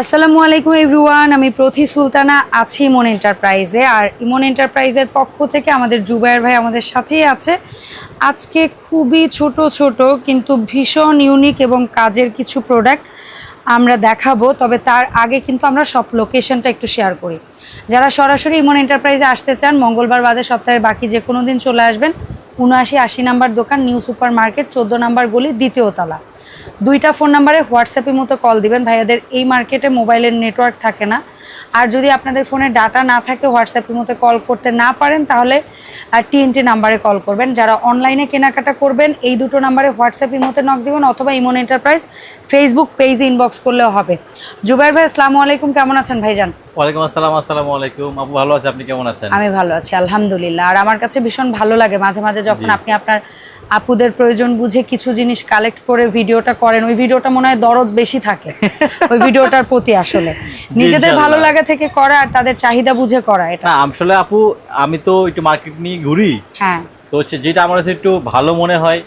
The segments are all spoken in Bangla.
আসসালামু আলাইকুম এভরিওয়ান, আমি প্রথি সুলতানা আছি ইমন এন্টারপ্রাইজে। আর ইমন এন্টারপ্রাইজের পক্ষ থেকে আমাদের জুবায়ের ভাই আমাদের সাথেই আছে। আজকে খুবই ছোট ছোট, কিন্তু ভীষণ ইউনিক এবং কাজের কিছু প্রোডাক্ট আমরা দেখাবো। তবে তার আগে কিন্তু আমরা সব লোকেশনটা একটু শেয়ার করি। যারা সরাসরি ইমন এন্টারপ্রাইজে আসতে চান, মঙ্গলবার বাদে সপ্তাহের বাকি যে কোনো দিন চলে আসবেন। উনআশি আশি নাম্বার দোকান, নিউ সুপার মার্কেট চোদ্দ নাম্বার গলি, দ্বিতীয় তলা। দুইটা ফোন নাম্বারে হোয়াটসঅ্যাপের মতো কল দিবেন। ভাইয়াদের এই মার্কেটে মোবাইলের নেটওয়ার্ক থাকে না। আর যদি আপনাদের ফোনে ডাটা না থাকে হোয়াটসঅ্যাপের মতো কল করতে না পারেন তাহলে টিএনটি নাম্বারে কল করবেন। যারা অনলাইনে কেনাকাটা করবেন এই দুটো নাম্বারে হোয়াটসঅ্যাপের মতো নক দিবেন অথবা ইমন এন্টারপ্রাইজ ফেসবুক পেজে ইনবক্স করলেও হবে। জুবাইর ভাই আসসালামু আলাইকুম। কেমন আছেন ভাইজান? ওয়ালাইকুম আসসালাম আসসালামু আলাইকুম। আপু ভালো আছে আপনি কেমন আছেন? আমি ভালো আছি আলহামদুলিল্লাহ। আর আমার কাছে ভীষণ ভালো লাগে। মাঝে মাঝে যখন আপনি আপনার আপুদের প্রয়োজন বুঝে কিছু জিনিস কালেক্ট করে ভিডিওটা করেন। ওই ভিডিওটা মনে হয় দরদ বেশি থাকে। ওই ভিডিওটার প্রতি আসলে। নিজেদের ভালো। লাগা থেকে করা আর তাদের চাহিদা বুঝে করা এটা। আসলে আপু আমি তো একটু মার্কেট নিয়ে ঘুরি। হ্যাঁ। তো হচ্ছে যেটা আমার কাছে একটু ভালো মনে হয়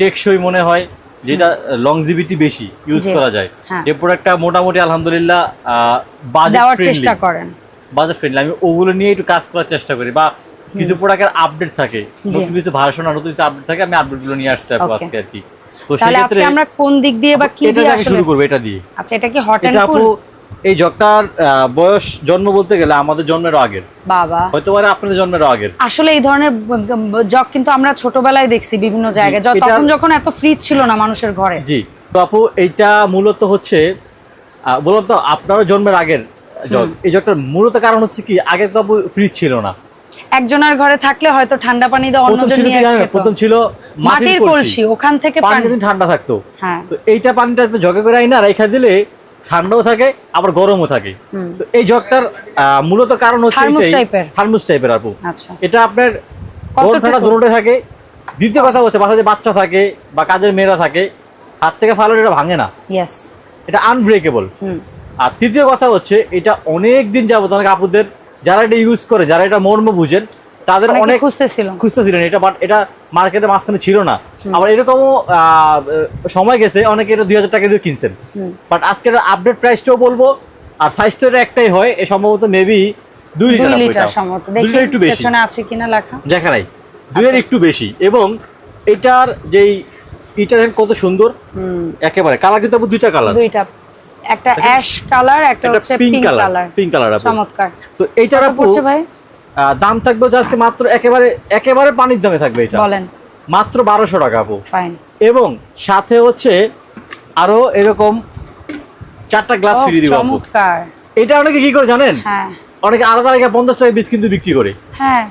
টেকসই মনে হয় যেটা লংজিভিটি বেশি ইউজ করা যায়। হ্যাঁ। এই প্রোডাক্টটা মোটামুটি আলহামদুলিল্লাহ ফ্রেন্ডলি চেষ্টা করেন। বাজেট ফ্রেন্ডলি আমি ওগুলো নিয়ে একটু কাজ করার চেষ্টা করি বা কিছু প্রোডাক্টের আপডেট থাকে। নতুন কিছু ভার্সন আর নতুন কিছু আপডেট থাকে আমি আপডেটগুলো নিয়ে আসছি. আজকে আর কি তো সেক্ষেত্রে আমরা কোন দিক দিয়ে বা কি দিয়ে শুরু করব এটা দিয়ে। আচ্ছা এটা কি হট এন্ড কুল এই জগটার আহ, বয়স জন্ম বলতে গেলে আমাদের জন্মের আগের। বাবা। হয়তো পারে আপনাদের জন্মের আগের। আসলে এই ধরনের জগ কিন্তু আমরা ছোটবেলায় দেখছি বিভিন্ন জায়গায়। তখন যখন এত ফ্রিজ ছিল না মানুষের ঘরে। জি তো আপু এইটা মূলত হচ্ছে বললাম তো আপনারও জন্মের আগের জগ। এই জগটার মূলত কারণ হচ্ছে কি আগে তো আপু ফ্রিজ ছিল না। একজনের ঘরে থাকলে হয়তো ঠান্ডা পানি প্রথম অন্যজন নিয়ে খেত। প্রথম ছিল মাটির কলসি। ওখান থেকে পানি। ঠান্ডা থাকতো। হ্যাঁ। তো এইটা পানিটা আপনি জগে করে আইনা রেখা দিলে ঠান্ডাও থাকে আবার গরমও থাকে। তো এই জগটার মূলত কারণ হচ্ছে থার্মোস টাইপের। আপু। আচ্ছা। এটা আপনার? গরম ঠান্ডা দুটোই থাকে। দ্বিতীয় কথা হচ্ছে বাসায় যে বাচ্চা থাকে বা কাজের মেয়েরা থাকে হাত থেকে ফালো এটা ভাঙে না। এটা আনব্রেকেবল হুম। আর তৃতীয় কথা হচ্ছে এটা অনেক দিন যাবত অনেক আপুদের যারা এটা ইউজ করে যারা এটা মর্ম বুঝেন তাদের অনেক খুঁজতেছিল। খুঁজতেছিলেন এটা বাট এটা মার্কেটে মাঝখানে ছিল না। আবার এরকমও সময় গেছে অনেকে এটা দুই হাজার টাকা দিয়ে কিনছেন। বাট আজকের আপডেট প্রাইসটাও বলব আর সাইজটা এটা একটাই হয় এ সম্ভবত মেবি দুই লিটার সম্ভবত। দুই একটু বেশি। আছে কিনা লেখা। দেখা নাই। দুইয়ের একটু বেশি। এবং এটার যেই দেখেন কত সুন্দর। একেবারে কালার কিন্তু দুইটা কালার দুইটা একটা অ্যাশ কালার একটা হচ্ছে পিঙ্ক কালার পিঙ্ক কালার চমৎকার। তো এইটার আপু ভাই? দাম থাকবে আজকে মাত্র একেবারে একেবারে পানির দামে থাকবে এটা। বলেন। মাত্র বারোশো টাকা আপু। ফাইন এবং সাথে হচ্ছে আরও এরকম চারটা গ্লাস ফ্রি দিব আপু। চমৎকার। এটা অনেকে কি করে জানেন? হ্যাঁ। অনেকে আলাদা আলাদা পঞ্চাশ টাকা কিন্তু বিক্রি করে। হ্যাঁ।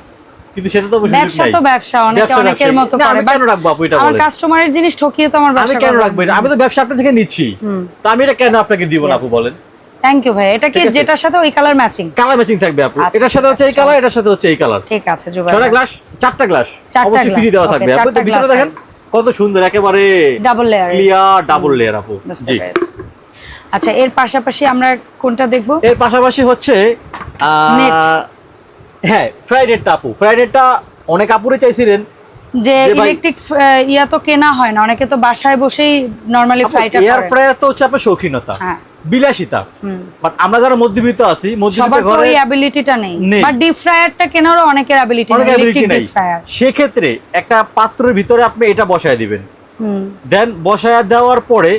কিন্তু সেটা তো ব্যবসা তো ব্যবসা অনেকে অনেকের ব্যবসা। মতো করে কেন রাখব আপু এটা আমার কাস্টমারের জিনিস ঠকিয়ে তো আমার আমি কেন রাখব এটা? আমি তো ব্যবসা আপনার থেকে নিচ্ছি। তো আমি এটা কেন আপনাকে দিব না আপু বলেন? থ্যাংক ইউ ভাই এটা কি যেটার সাথে ওই কালার ম্যাচিং কালার ম্যাচিং থাকবে আপু। আচ্ছা, এটার সাথে হচ্ছে এই কালার এটার সাথে হচ্ছে এই কালার ঠিক আছে জুবাই গ্লাস চারটা গ্লাস অবশ্যই ফ্রি দেওয়া থাকবে। আপু তো ভিতরে দেখেন কত সুন্দর একেবারে double layer clear double layer আপু। জি। আচ্ছা এর পাশাপাশি আমরা কোনটা দেখব? এর পাশাপাশি হচ্ছে আহ, Net। হ্যাঁ ফ্রাইডেটা আপু। ফ্রাইডেটা অনেক আপুরে চাইছিলেন যে ইলেকট্রিক ইয়া তো কেনা হয় না অনেকে তো বাসায় বসেই নরমালি ফ্রাইটা এয়ার ফ্রায়ার তো হচ্ছে আপনার শৌখিনতা হ্যাঁ। বিলাসিতা। হুম। বাট আমরা যারা মধ্যবিত্ত আছি মধ্যবিত্ত ঘরে ওই অ্যাবিলিটিটা নেই। বাট ডিপ ফ্রায়ারটা কেনারও অনেকের অ্যাবিলিটি নেই ইলেকট্রিক ডিপ ফ্রায়ার সেক্ষেত্রে একটা পাত্রের ভিতরে আপনি এটা বসায় দিবেন। হুম। দেন বসায় দেওয়ার পরে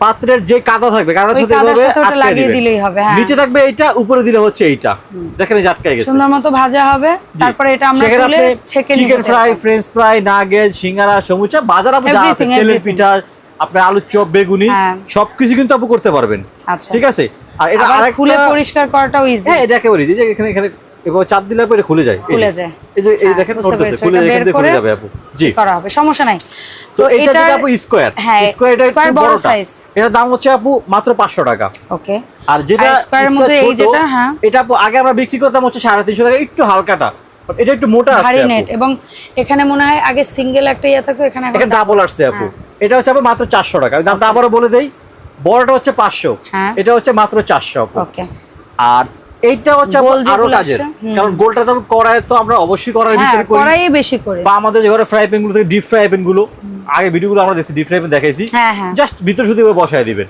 পাত্রের যে কাদা থাকবে কাদার সাথে এভাবে ওটা লাগিয়ে দিলেই হবে, হ্যাঁ। নিচে থাকবে এইটা উপরে দিলে হচ্ছে এইটা দেখেন এই যে আটকায় গেছে সুন্দর মতো ভাজা হবে। তারপরে এটা আমরা তুলে আপনি ছেঁকে chicken fry. French fry nugget সিঙ্গারা সমুচা বাজার আপু যা আছে তেলের পিঠা আপনার আলুর চপ বেগুনি হ্যাঁ। সবকিছু কিন্তু আপু করতে পারবেন আচ্ছা ঠিক আছে আর এটা আরেকটা খুলে পরিষ্কার করাটাও ইজি হ্যাঁ এটা একেবারে। এই যে এখানে এখানে এবার চাপ দিলে আপু এটা খুলে যায়। খুলে যায়। এই যে এই হ্যাঁ, দেখেন নড়তেছে খুলে এটা এখান খুলে যাবে আপু। জি। করা হবে সমস্যা নাই। তো এটা যেটা আপু স্কোয়ার স্কোয়ার এটা একটু বড় size। এটার দাম হচ্ছে আপু মাত্র পাঁচশো টাকা। ওকে। আর যেটা মধ্যে এই যেটা, হ্যাঁ। এটা আপু আগে আমরা বিক্রি করতাম হচ্ছে সাড়ে তিনশো টাকা একটু হালকাটা। এটা একটু মোটা আছে ভারী নেট এবং এখানে মনে হয় আগে সিঙ্গেল একটা ইয়ে থাকতো এখানে এখন ডাবল আসছে আপু। হ্যাঁ। এটা হচ্ছে আপু মাত্র চারশো টাকা। আমি দামটা আবারও বলে দেই বড়টা হচ্ছে পাঁচশো। হ্যাঁ। এটা হচ্ছে মাত্র চারশো আপু। ওকে আর এইটা হচ্ছে আরও কাজের। কারণ গোলটা তো কড়াই তো আমরা অবশ্যই করার হ্যাঁ ভিতরে করি। কড়াই বেশি করে। বা আমাদের যে ঘরে ফ্রাই প্যানগুলো থেকে ডিপ ফ্রাই প্যানগুলো আগে ভিডিওগুলো আমরা দেখছি ডিপ ফ্রাই প্যান দেখাইছি। হ্যাঁ হ্যাঁ। জাস্ট ভিতর শুধু বসায় দিবেন।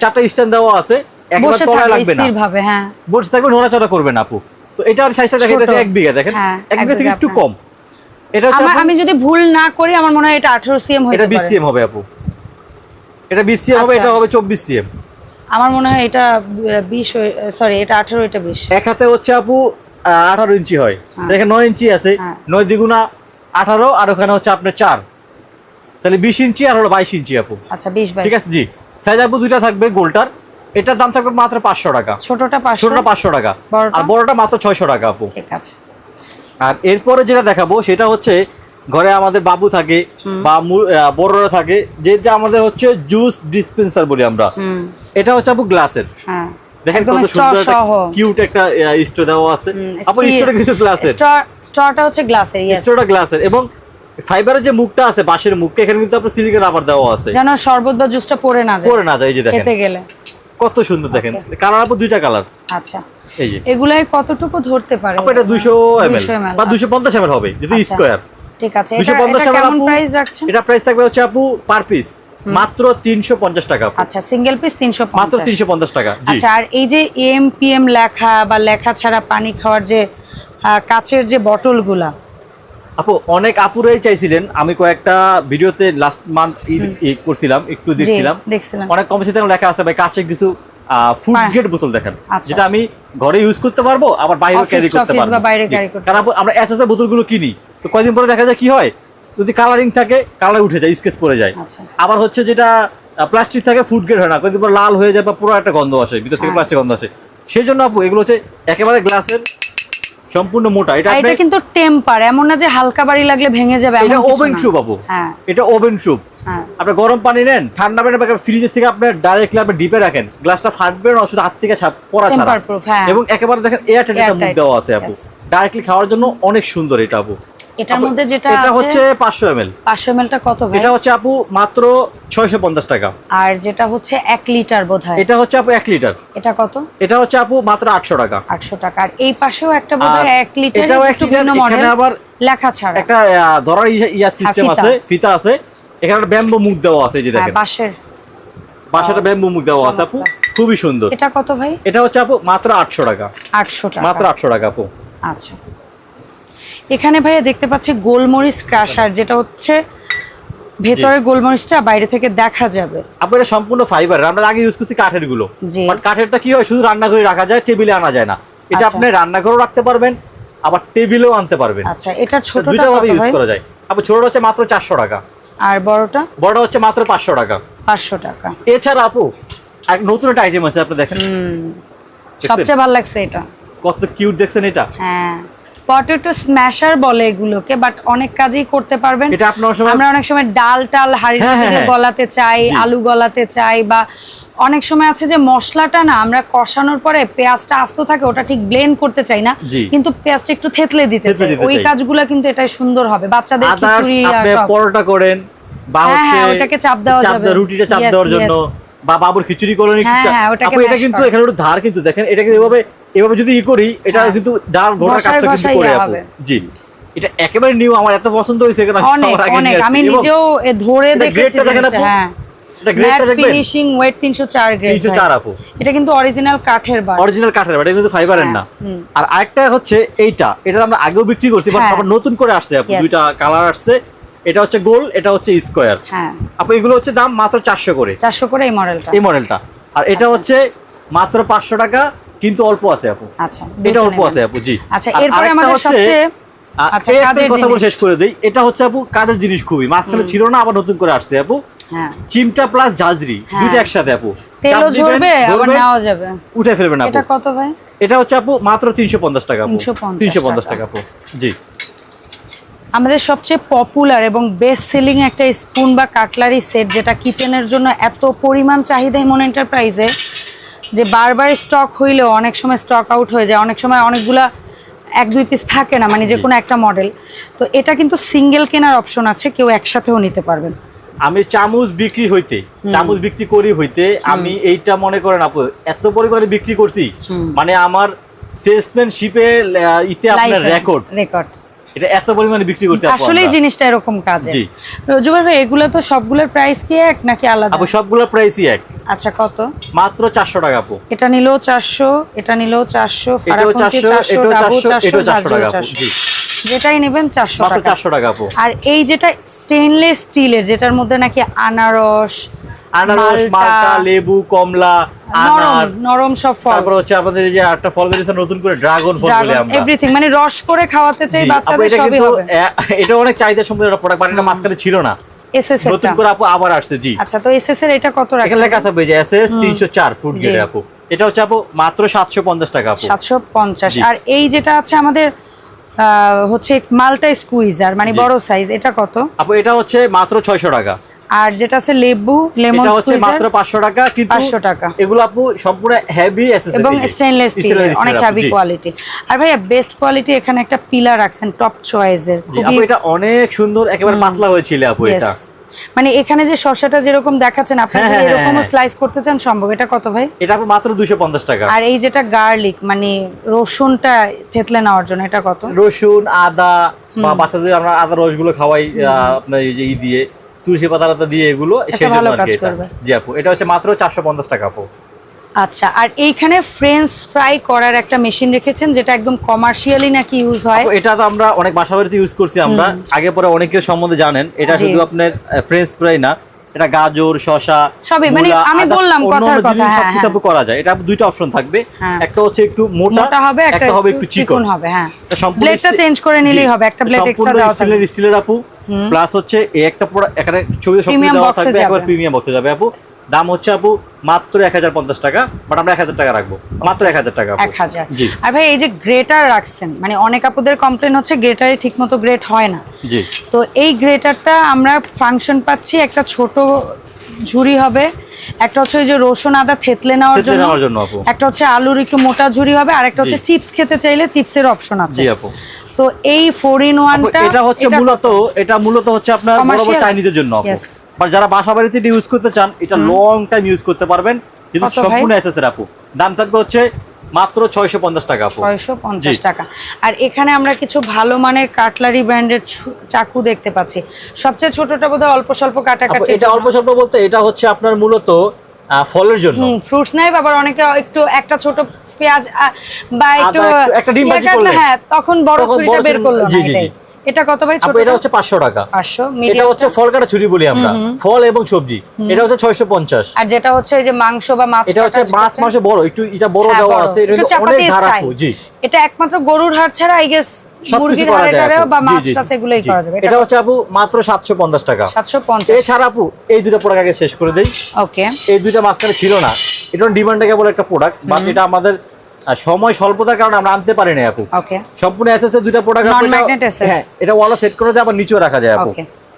চারটা স্ট্যান্ড দেওয়া আছে একেবারে তলায় লাগবে না। হ্যাঁ। বসে থাকবে নড়াচড়া করবে না আপু। তো এটা সাইজটা দেখেন এটা ছোট। এক বিঘা দেখেন। হ্যাঁ, এক বিঘা থেকে একটু কম। এটা হচ্ছে আমি যদি ভুল না করি আমার মনে হয় এটা আঠারো সিএম হয়ে এটা বিসিএম হবে আপু। এটা বিসিএম হবে আচ্ছা। এটা হবে চব্বিশ সিএম আমার মনে হয় এটা বিশ সরি এটা আঠারো এটা বিশ। এক হাতে হচ্ছে আপু আঠারো ইঞ্চি হয়। হ্যাঁ। দেখেন নয় ইঞ্চি আছে হ্যাঁ। নয় দ্বিগুণা আঠারো আর ওখানে হচ্ছে আপনার চার। তাহলে বিশ ইঞ্চি আর হলো বাইশ ইঞ্চি আপু। আচ্ছা বিশ ঠিক আছে জি। সাইজ আপু দুইটা থাকবে গোলটার। এটার দাম থাকবে মাত্র পাঁচশো টাকা। ছোটটা ছোটটা পাঁচশো টাকা। আর বড়টা মাত্র ছয়শো টাকা আপু। ঠিক আছে। আর এরপরে যেটা দেখাবো সেটা হচ্ছে ঘরে আমাদের বাবু থাকে বা বড়রা থাকে যেটা আমাদের হচ্ছে জুস ডিসপেন্সার বলি আমরা। এটা হচ্ছে আপু গ্লাসের। হ্যাঁ। দেখেন কত সুন্দর কিউট একটা দেওয়া আছে। আপু কিছু গ্লাসের। হচ্ছে গ্লাসের ইয়েস গ্লাসের এবং ফাইবারের যে মুখটা আছে বাঁশের মুখটা এখানে কিন্তু আপনার রাবার দেওয়া আছে। যেন শরবত বা জুসটা পড়ে না যায়। পরে না যায় এই যে দেখেন। খেতে গেলে। কত সুন্দর দেখেন। কালার আপু দুইটা কালার। আচ্ছা। এই যে। এগুলাই কতটুকু ধরতে পারে? এটা দুশো 200 ml, বা দুশো পঞ্চাশ এমএল হবে যদি আচ্ছা। স্কোয়ার ঠিক আছে এটা কেমন প্রাইস রাখছেন? এটা প্রাইস থাকবে হচ্ছে আপু পার পিস মাত্র তিনশো পঞ্চাশ টাকা আচ্ছা সিঙ্গেল পিস তিনশো পঞ্চাশ। মাত্র তিনশো পঞ্চাশ টাকা জি। আচ্ছা আর এই যে এম পি এম লেখা বা লেখা ছাড়া পানি খাওয়ার যে কাচের যে বটলগুলা আপু অনেক আপুরাই চাইছিলেন আমি কয়েকটা ভিডিওতে লাস্ট মান্থ করছিলাম একটু দেখছিলাম। অনেক কমেছে লেখা আছে ভাই কাছে কিছু ফুড। গ্রেড বোতল দেখেন আচ্ছা, যেটা আমি ঘরে ইউজ করতে পারব আবার বাইরে ক্যারি করতে পারব। কারণ আমরা এসএস এর বোতলগুলো কিনি তো কয়দিন পরে দেখা যায় কি হয়? যদি কালারিং থাকে কালার উঠে যায় স্কেচ পড়ে যায়। আচ্ছা। আবার হচ্ছে যেটা প্লাস্টিক থাকে ফুড গ্রেড হয় না। কয়দিন পর লাল হয়ে যায় বা পুরো একটা গন্ধ আসে ভিতর থেকে হ্যাঁ। প্লাস্টিক গন্ধ আসে। সেই জন্য আপু এগুলো হচ্ছে একেবারে গ্লাসের সম্পূর্ণ মোটা। এটা এটা কিন্তু টেম্পার এমন না যে হালকা বাড়ি লাগলে ভেঙে যাবে এটা ওভেন। স্যুপ আপু। হ্যাঁ। এটা ওভেন স্যুপ হ্যাঁ। আপনি গরম পানি নেন ঠান্ডা পানি বা ফ্রিজের থেকে আপনি ডাইরেক্টলি আপনি ডিপে রাখেন। গ্লাসটা ফাটবে না শুধু হাত থেকে ছাপ- পড়া ছাড়া। হ্যাঁ। এবং একেবারে দেখেন এয়ার টাইট একটা মুখ দেওয়া আছে আপু। ডাইরেক্টলি খাওয়ার জন্য অনেক সুন্দর এটা আপু। এটার মধ্যে যেটা এটা হচ্ছে পাঁচশো এম এল পাঁচশো এমএলটা কত ভাই? এটা হচ্ছে আপু মাত্র ছয়শো পঞ্চাশ টাকা। আর যেটা হচ্ছে এক লিটার বোধ হয় এটা হচ্ছে আপু এক লিটার। এটা কত? এটা হচ্ছে আপু মাত্র আটশো টাকা। আটশো টাকা। আর এই পাশেও একটা বোধ হয় আর এক লিটার এটাও একটু ভিন্ন মডেল আবার লেখা ছাড়া। একটা ধরার ইয়া- সিস্টেম আছে ফিতা আছে। এখানে ব্যাম্বো মুখ দেওয়া আছে যে হ্যাঁ দেখেন। বাঁশের। বাসাটা ব্যাম্বো মুখ দেওয়া আছে আপু। খুবই সুন্দর। এটা কত ভাই? এটা হচ্ছে আপু মাত্র আটশো টাকা। আটশো টাকা। মাত্র আটশো টাকা আপু। আচ্ছা। এখানে ভাইয়া দেখতে পাচ্ছি গোলমরিচ ক্রাশার যেটা হচ্ছে ভেতরে গোলমরিচটা বাইরে থেকে দেখা যাবে। আপু এটা সম্পূর্ণ ফাইবার আমরা আগে ইউজ করছি কাঠেরগুলো। বাট কাঠেরটা কি হয়? শুধু রান্না করে রাখা যায় টেবিলে আনা যায় না। এটা আচ্ছা। আপনি রান্নাঘরেও রাখতে পারবেন আবার টেবিলেও আনতে পারবেন। আচ্ছা এটার ছোটটা দুইটা কত ভাবে ইউজ করা যায়। আপু ছোটটা হচ্ছে মাত্র চারশো টাকা। আর বড়টা? বড়টা হচ্ছে মাত্র পাঁচশো টাকা। পাঁচশো টাকা। এছাড়া আপু আর নতুন একটা আইটেম আছে আপনি দেখেন। হুম। সবচেয়ে ভালো লাগছে এটা। কত কিউট দেখছেন এটা? হ্যাঁ। পটেটো স্ম্যাশার বলে এগুলোকে বাট অনেক কাজেই করতে পারবেন। আমরা অনেক সময় ডাল টাল হাড়িতে হ্যাঁ, হ্যাঁ, হ্যাঁ। গলাতে চাই আলু গলাতে চাই বা অনেক সময় আছে যে মশলাটা না আমরা কষানোর পরে পেঁয়াজটা আস্ত থাকে ওটা ঠিক ব্লেন্ড করতে চাই না কিন্তু পেঁয়াজটা একটু থেতলে দিতে চাই। ওই কাজগুলো কিন্তু এটাই সুন্দর হবে। বাচ্চাদের খিচুড়ি আর। পরোটা করেন বা হচ্ছে ওটাকে চাপ দেওয়া যাবে। রুটিটা চাপ দেওয়ার জন্য বা বাবুর খিচুড়ি ওটাকে এটা কিন্তু এখানে একটু ধার কিন্তু দেখেন এটাকে এভাবে এভাবে যদি ই করি এটা হ্যাঁ। কিন্তু ডাল ঘোড়ার কাজটা কিন্তু করে ইয়ে জি। এটা একেবারে নিউ আমার এত পছন্দ হয়েছে অনেক আমি নিজেও ধরে দেখেছি হ্যাঁ। ফিনিশিং ওয়েট 304 গ্রেড 304 আপু। এটা কিন্তু অরিজিনাল কাঠের বার। অরিজিনাল কাঠের এটা কিন্তু ফাইবারের হ্যাঁ, না। আর আরেকটা হচ্ছে এইটা এটা আমরা আগেও বিক্রি করছি বাট হ্যাঁ। আবার নতুন করে আসছে আপু। দুইটা কালার আসছে। এটা হচ্ছে গোল এটা হচ্ছে স্কোয়ার হ্যাঁ। আপু এগুলো হচ্ছে দাম মাত্র চারশো করে। চারশো করে এই মডেলটা এই মডেলটা আর এটা হচ্ছে মাত্র পাঁচশো টাকা। কিন্তু অল্প আছে আপু। আচ্ছা এটা অল্প আছে আপু জি। আচ্ছা এরপরে আমাদের সবচেয়ে আচ্ছা, কথা বলে জিনিস। শেষ করে দেই। এটা হচ্ছে আপু কাজের জিনিস খুবই? মাঝখানে ছিল না আবার নতুন করে আসছে আপু। হ্যাঁ। চিমটা প্লাস ঝাঁঝরি হ্যাঁ। একসাথে আপু। তেলও ঝরবে আবার ধরবেন, যাবে। উঠে ফেলবেন আপু। এটা কত ভাই? এটা হচ্ছে আপু মাত্র টাকা আপু। 350 টাকা। টাকা আপু। জি। আমাদের সবচেয়ে পপুলার এবং বেস্ট সেলিং একটা স্পুন বা কাটলারি সেট যেটা কিচেনের জন্য এত পরিমাণ চাহিদা হিমন এন্টারপ্রাইজে যে বারবার স্টক হইলেও অনেক সময় স্টক আউট হয়ে যায় অনেক সময় অনেকগুলা এক দুই পিস থাকে না মানে যে কোনো একটা মডেল তো এটা কিন্তু সিঙ্গেল কেনার অপশন আছে কেউ একসাথেও নিতে পারবেন। আমি চামচ বিক্রি হইতে চামচ বিক্রি করি হইতে আমি এইটা মনে করেন আপু এত পরিমাণে বিক্রি করছি মানে আমার সেলসম্যানশিপে ইতে আপনার রেকর্ড রেকর্ড এটা এত পরিমাণে বিক্রি করছি আসলে জিনিসটা এরকম কাজে। জি। জুবাইর ভাই এগুলো তো সবগুলোর প্রাইস কি এক নাকি আলাদা? আপু সবগুলো প্রাইসই এক। আচ্ছা কত? মাত্র চারশো টাকা আপু। এটা নিলেও চারশো এটা নিলেও চারশো এটাও চারশো এটাও চারশো এটাও চারশো টাকা আপু। জি। যেটাই নেবেন চারশো মাত্র টাকা। চারশো টাকা আপু। আর এই যেটা স্টেনলেস স্টিলের যেটার মধ্যে নাকি আনারস আনারস মালটা লেবু কমলা আনার। নরম সব ফল। তারপর হচ্ছে আমাদের এই যে একটা ফল বেরিয়েছে নতুন করে ড্রাগন ফল বলে আমরা। এভরিথিং মানে রস করে খাওয়াতে চাই বাচ্চাদের সবই হবে। এটা অনেক চাহিদা সম্পন্ন একটা প্রোডাক্ট এটা মাঝখানে ছিল না। এসএস নতুন করে আপু আবার আসছে জি। আচ্ছা তো এসএস এর এটা কত এখানে রাখছেন? লেখা আছে যে এসএস 304 ফুট। গ্রেড আপু। এটা হচ্ছে আপু মাত্র 750 টাকা আপু। সাতশো পঞ্চাশ। জি। আর এই যেটা আছে আমাদের আহ, হচ্ছে মাল্টা স্কুইজার মানে বড় সাইজ এটা কত? আপু এটা হচ্ছে মাত্র 600 টাকা। আর যেটা আছে লেবু লেমন এটা হচ্ছে মাত্র স্কুইজার 500 টাকা কিন্তু 500 টাকা। এগুলো আপু সম্পূর্ণ হেভি এবং স্টেনলেস স্টিল অনেক হেভি কোয়ালিটি আর ভাইয়া বেস্ট কোয়ালিটি এখানে একটা পিলার রাখছেন টপ চয়েসের এটা অনেক সুন্দর একেবারে পাতলা হয়েছিল আপু এটা। মানে এখানে যে শসাটা যেরকম দেখাচ্ছেন আপনি হ্যাঁ, হ্যাঁ, হ্যাঁ। স্লাইস করতে চান সম্ভব। এটা কত ভাই? এটা আপু মাত্র 250 টাকা। আর এই যেটা গার্লিক মানে রসুনটা থেতলে নেওয়ার জন্য এটা কত? রসুন আদা বা বাচ্চাদের আমরা আদা রসগুলো খাওয়াই আপনার এই যে ই দিয়ে। তুলসী পাতা লতা দিয়ে এগুলো সেই জন্য আর কি এটা। জি আপু এটা হচ্ছে মাত্র 450 টাকা আপু। আচ্ছা আর এইখানে ফ্রেঞ্চ ফ্রাই করার একটা মেশিন রেখেছেন যেটা একদম কমার্শিয়ালি নাকি ইউজ হয়? এটা তো আমরা অনেক বাসাবাড়িতে ইউজ করছি আমরা। আগে পরে অনেকের সম্বন্ধে জানেন এটা শুধু আপনার ফ্রেঞ্চ ফ্রাই না। এটা গাজর শসা সবই, মানে আমি বললাম কথার কথা, হ্যাঁ, সবকিছু হ্যাঁ। করা যায়। এটা দুইটা অপশন থাকবে। হ্যাঁ। একটা হচ্ছে একটু মোটা হবে একটা হবে একটু চিকন। হবে হ্যাঁ। সম্পূর্ণ ব্লেডটা চেঞ্জ করে নিলেই হবে একটা ব্লেড এক্সট্রা দাও দেওয়া থাকবে। স্টিলের স্টিলের আপু প্লাস হচ্ছে এই একটা পুরো এখানে ছবি সব দেওয়া থাকবে একবার প্রিমিয়াম বক্সে যাবে আপু। দাম হচ্ছে আপু মাত্র এক হাজার পঞ্চাশ টাকা বাট আমরা এক হাজার টাকা রাখব। মাত্র এক হাজার টাকা এক হাজার। জি। আর ভাই এই যে গ্রেটার রাখছেন মানে অনেক আপুদের কমপ্লেন হচ্ছে গ্রেটারে ঠিক মতো গ্রেট হয় না। জি। তো এই গ্রেটারটা আমরা ফাংশন পাচ্ছি একটা ছোট ঝুড়ি হবে একটা হচ্ছে ওই যে রসুন আদা থেতলে নেওয়ার জন্য। একটা হচ্ছে আলুর একটু মোটা ঝুড়ি হবে আর একটা হচ্ছে চিপস খেতে চাইলে চিপসের অপশন আছে। আপু। তো এই ফোর ইন ওয়ানটা এটা হচ্ছে মূলত এটা মূলত হচ্ছে আপনার বড় বড় চাইনিজের জন্য বাট যারা বাসা বাড়িতে ইউজ করতে চান এটা লং টাইম ইউজ করতে পারবেন। কিন্তু সম্পূর্ণ এসএস এর আপু। দাম থাকবে হচ্ছে মাত্র ছয়শো পঞ্চাশ টাকা আপু। ছয়শো পঞ্চাশ। টাকা। আর এখানে আমরা কিছু ভালো মানের কাটলারি ব্র্যান্ডের চাকু দেখতে পাচ্ছি। সবচেয়ে ছোটটা বোধহয় অল্প স্বল্প কাটাকাটি এটা অল্প স্বল্প বলতে এটা হচ্ছে আপনার মূলত ফলের জন্য। ফ্রুটস নাই আবার অনেকে একটু একটা ছোট পেঁয়াজ বা একটু একটা ডিম ইয়ে হ্যাঁ তখন বড় ছুরিটা বের করল না। এটা কত ভাই ছোট এটা হচ্ছে পাঁচশো টাকা। পাঁচশো এটা হচ্ছে ফল কাটা ছুরি বলি আমরা। ফল এবং সবজি। এটা হচ্ছে ছয়শো পঞ্চাশ। আর যেটা হচ্ছে এই যে মাংস বা মাছ এটা হচ্ছে মাছ মাংস বড় একটু এটা বড় হ্যাঁ, দেওয়া আছে এটা অনেক চাপাতি ধার style। আপু জি। এটা একমাত্র গরুর হাড় ছাড়া আই গেস মুরগির। বা মাছ টাছ জি। করা যাবে। এটা হচ্ছে আপু মাত্র সাতশো পঞ্চাশ টাকা। সাতশো পঞ্চাশ। এছাড়া আপু এই দুটো প্রোডাক্ট আগে শেষ করে দেই। ওকে এই দুইটা মাঝখানে ছিল না। এটা ডিমান্ডে কেবল একটা প্রোডাক্ট বাট এটা আমাদের আহ, সময় স্বল্পতার কারণে আমরা আনতে পারি না আপু। সম্পূর্ণ এসএস এর দুইটা প্রোডাক্ট Non-magnet হ্যাঁ এটা ওয়ালা সেট করে যায় আবার নিচেও রাখা যায় আপু।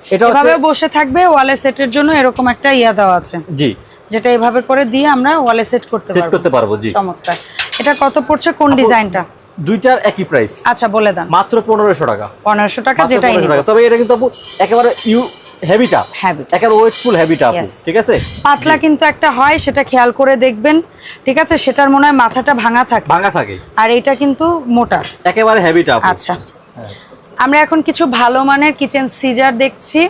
এটা এভাবে বসে থাকবে ওয়ালে সেটের জন্য এরকম একটা ইয়া দেওয়া আছে। জি। যেটা এভাবে করে দিয়ে আমরা ওয়ালে সেট করতে সেট করতে পারব জি। চমৎকার। এটা কত পড়ছে কোন ডিজাইনটা? দুইটার একই প্রাইস আচ্ছা বলে দেন মাত্র পনেরোশো টাকা। পনেরোশো টাকা যেটা 1500 তবে এটা কিন্তু একেবারে ইউ হেভিটা হ্যাবিট একেবারে ওয়েটফুল হেভিটা ঠিক আছে? পাতলা কিন্তু একটা হয় সেটা খেয়াল করে দেখবেন ঠিক আছে? সেটার মনে হয় মাথাটা ভাঙা থাকে। ভাঙা থাকে। আর এটা কিন্তু মোটা। একেবারে হেভিটা আচ্ছা। আমরা এখন কিছু ভালো মানের কিচেন সিজার দেখছি।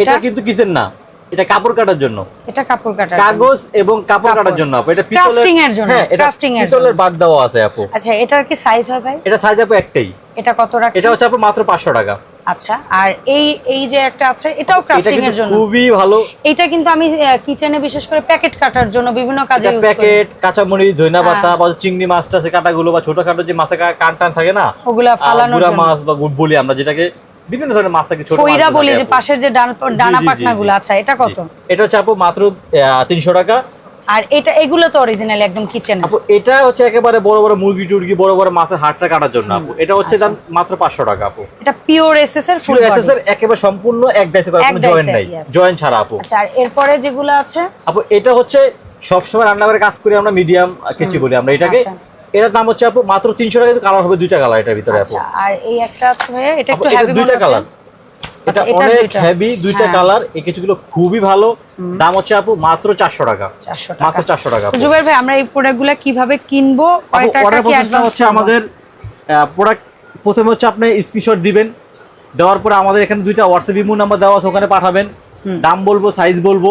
এটা কিন্তু কিসের না। এটা কাপড় কাটার জন্য। এটা কাপড় কাটার কাগজ এবং কাপড়। কাটার জন্য আপু। এটা পিতলের এর জন্য, হ্যাঁ এটা crafting এর পিতলের। বাদ দেওয়া আছে আপু। আচ্ছা এটার কি সাইজ হয় ভাই? এটা সাইজ আপু একটাই। এটা কত রাখছে এটা হচ্ছে আপু মাত্র পাঁচশো টাকা। আচ্ছা আর এই এই যে একটা আছে এটাও ক্রাফটিং এর জন্য। খুবই ভালো। এটা কিন্তু আমি কিচেনে বিশেষ করে প্যাকেট কাটার জন্য বিভিন্ন কাজে ইউজ করি। প্যাকেট কাঁচামরিচ ধইনা পাতা বা চিংড়ি আছে কাটাগুলো বা ছোটখাটো যে মাছে কা- কান টান থাকে না ওগুলা ফালানোর গুড়া মাছ বা গুড় বলি আমরা যেটাকে বিভিন্ন ধরনের মাছ থাকে ছোট কইরা বলি যে পাশের যে ডান ডানা জি, জি, গুলো জি। আচ্ছা এটা কত? এটা আপু মাত্র তিনশো টাকা। আর এটা এগুলো তো অরিজিনাল একদম কিচেন আপু এটা হচ্ছে একেবারে বড় বড় মুরগি টুরগি বড় বড় মাছের হাড়টা কাটার জন্য আপু। এটা হচ্ছে আচ্ছা। দাম মাত্র পাঁচশো টাকা আপু। এটা পিওর এসএস এর ফুল ফুল এসএসএর একেবারে সম্পূর্ণ এক ডাইসে করা কোনো জয়েন্ট নাই. জয়েন্ট ছাড়া আপু। আচ্ছা আর এরপরে যেগুলো আছে? আপু এটা হচ্ছে সবসময় রান্নাঘরে কাজ করি আমরা মিডিয়াম কেচি বলি আমরা এটাকে। আচ্ছা। এটার দাম হচ্ছে আপু মাত্র তিনশো টাকা কিন্তু কালার হবে দুইটা কালার এটার ভিতরে আপু। আচ্ছা আর এই একটা আছে এটা একটু হেভি দুইটা কালার এটা আচ্ছা, অনেক দুইটা। হেভি দুইটা হ্যাঁ। কালার এই কিছুগুলো খুবই ভালো। দাম হচ্ছে আপু মাত্র চারশো টাকা। চারশো মাত্র টাকা চারশো টাকা আপু। জুবের ভাই আমরা এই প্রোডাক্টগুলো কীভাবে কিনবো টাকা অর্ডার প্রসেসটা হচ্ছে আমাদের প্রোডাক্ট প্রথমে হচ্ছে আপনি স্ক্রিনশট দিবেন দেওয়ার পরে আমাদের এখানে দুইটা হোয়াটসঅ্যাপ ইমো নাম্বার দেওয়া আছে ওখানে পাঠাবেন। দাম বলব সাইজ বলব।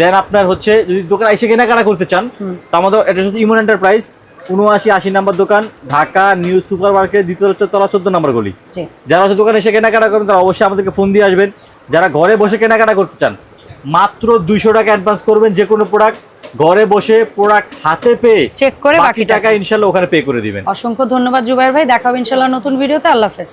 দেন আপনার হচ্ছে যদি দোকান এসে কেনাকাটা করতে চান। তো আমাদের এটা হচ্ছে ইমন এন্টারপ্রাইজ উনআশি আশি নাম্বার দোকান ঢাকা নিউ সুপার মার্কেট দ্বিতীয় তলা চোদ্দ নাম্বার গলি। যারা হচ্ছে দোকানে এসে কেনাকাটা করবেন তারা অবশ্যই আমাদেরকে ফোন দিয়ে আসবেন। যারা ঘরে বসে কেনাকাটা করতে চান মাত্র দুইশো টাকা অ্যাডভান্স করবেন যে কোনো প্রোডাক্ট ঘরে বসে প্রোডাক্ট হাতে পেয়ে চেক করে বাকি টাকা ইনশাল্লাহ ওখানে পে করে দিবেন। অসংখ্য ধন্যবাদ জুবাইর ভাই। দেখাবো ইনশাল্লাহ নতুন ভিডিওতে আল্লাহ হাফেজ।